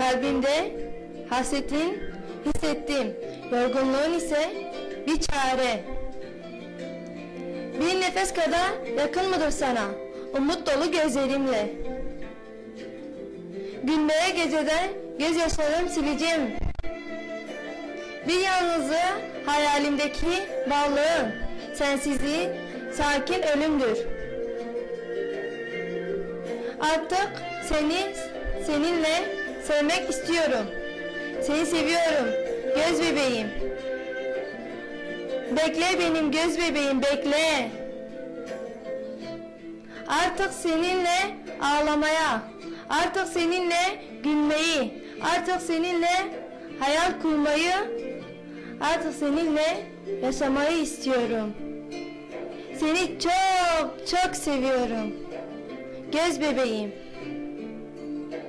Kalbimde hasretin hissettim. Yorgunluğun ise bir çare. Bir nefes kadar yakın mıdır sana? Umut dolu gözlerimle. Gülmeye gecede gözyaşlarım sileceğim. Bir yalnızlığı hayalimdeki varlığım. Sensizliğin sakin ölümdür. Artık seni seninle sevmek istiyorum. Seni seviyorum. Göz bebeğim. Bekle benim göz bebeğim bekle. Artık seninle ağlamaya, artık seninle gülmeyi, artık seninle hayal kurmayı, artık seninle yaşamayı istiyorum. Seni çok çok seviyorum. Göz bebeğim.